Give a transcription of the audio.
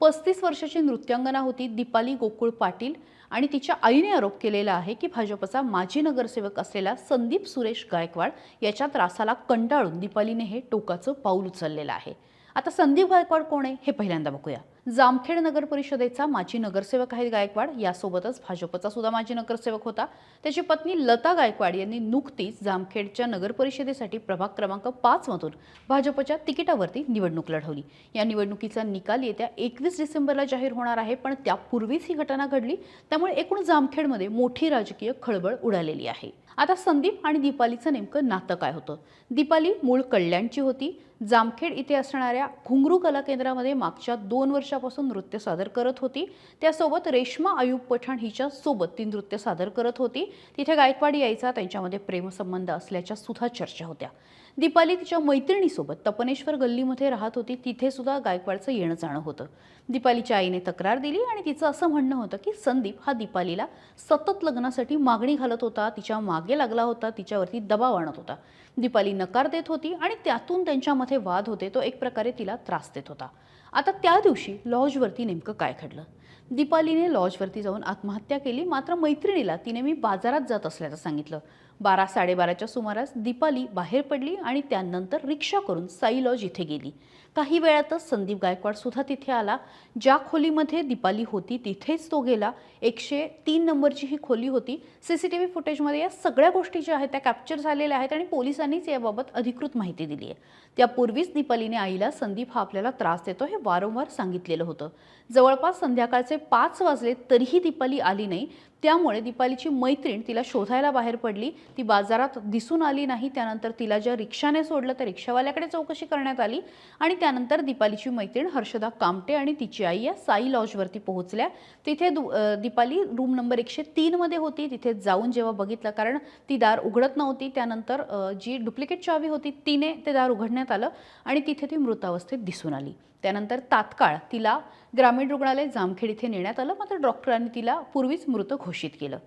पस्तीस वर्षाची नृत्यांगना होती दीपाली गोकुळ पाटील आणि तिच्या आईने आरोप केलेला आहे की भाजपचा माजी नगरसेवक असलेला संदीप सुरेश गायकवाड याच्या त्रासाला कंटाळून दीपालीने हे टोकाचं पाऊल उचललेलं आहे. आता संदीप गायकवाड कोण आहे हे पहिल्यांदा बघूया. जामखेड नगर परिषदेचा माजी नगरसेवक आहेत गायकवाड. यासोबतच भाजपचा सुद्धा माजी नगरसेवक होता. त्याची पत्नी लता गायकवाड यांनी नुकतीच जामखेडच्या नगर परिषदेसाठी प्रभाग क्रमांक पाच मधून भाजपच्या तिकिटावरती निवडणूक लढवली. या निवडणुकीचा निकाल येत्या एकवीस डिसेंबरला जाहीर होणार आहे पण त्यापूर्वीच ही घटना घडली. त्यामुळे एकूण जामखेडमध्ये मोठी राजकीय खळबळ उडालेली आहे. आता संदीप आणि दीपालीचं नेमकं नातं काय होतं? दीपाली मूळ कल्याणची होती. जामखेड इथे असणाऱ्या घुंगरू कला केंद्रामध्ये मागच्या दोन वर्षापासून नृत्य सादर करत होती. त्यासोबत रेश्मा आयुब पठाण हिच्या सोबत ती नृत्य सादर करत होती. तिथे गायकवाड यायचा त्यांच्यामध्ये प्रेमसंबंध असल्याच्या सुद्धा चर्चा होत्या. दीपाली तिच्या मैत्रिणीसोबत तपनेश्वर गल्लीमध्ये राहत होती. तिथे सुद्धा गायकवाडचं येणं जाणं होतं. दीपालीच्या आईने तक्रार दिली आणि तिचं असं म्हणणं होतं की संदीप हा दीपालीला सतत लग्नासाठी मागणी घालत होता. तिच्यामागे लागला होता. तिच्यावरती दबाव आणत होता. दीपाली नकार देत होती आणि त्यातून त्यांच्यामध्ये वाद होते. तो एक प्रकारे तिला त्रास देत होता. आता त्या दिवशी लॉजवरती नेमकं काय घडलं? दीपालीने लॉजवरती जाऊन आत्महत्या केली. मात्र मैत्रिणीला तिने मी बाजारात जात असल्याचं सांगितलं. बारा साडेबाराच्या सुमारास दीपाली बाहेर पडली आणि त्यानंतर रिक्षा करून साई लॉज इथे गेली. काही वेळातच संदीप गायकवाड सुद्धा तिथे आला. ज्या खोलीमध्ये दीपाली होती तिथेच तो गेला. एकशे तीन नंबरची ही खोली होती. सी सी टी व्ही फुटेजमध्ये या सगळ्या गोष्टी ज्या आहेत त्या कॅप्चर झालेल्या आहेत आणि पोलिसांनीच याबाबत अधिकृत माहिती दिली आहे. त्यापूर्वीच दीपालीने आईला संदीप हा आपल्याला त्रास देतो हे वारंवार सांगितलेलं होतं. जवळपास संध्याकाळचे पाच वाजले तरीही दीपाली आली नाही. त्यामुळे दीपालीची मैत्रीण तिला शोधायला बाहेर पडली. ती बाजारात दिसून आली नाही. त्यानंतर तिला ज्या रिक्षाने सोडलं त्या रिक्षावाल्याकडे चौकशी करण्यात आली आणि त्यानंतर दीपालीची मैत्रीण हर्षदा कामटे आणि तिची आई या साई लॉजवरती पोहोचल्या. तिथे दु- दीपाली रूम नंबर एकशे तीनमध्ये होती. तिथे जाऊन जेव्हा बघितलं कारण ती दार उघडत नव्हती. त्यानंतर जी डुप्लिकेट चावी होती तिने ते दार उघडण्यात आलं आणि तिथे ती मृतावस्थेत दिसून आली. त्यानंतर तात्काळ तिला ग्रामीण रुग्णालय जामखेड इथे नेण्यात आलं. मात्र डॉक्टरांनी तिला पूर्वीच मृत घोषित केलं.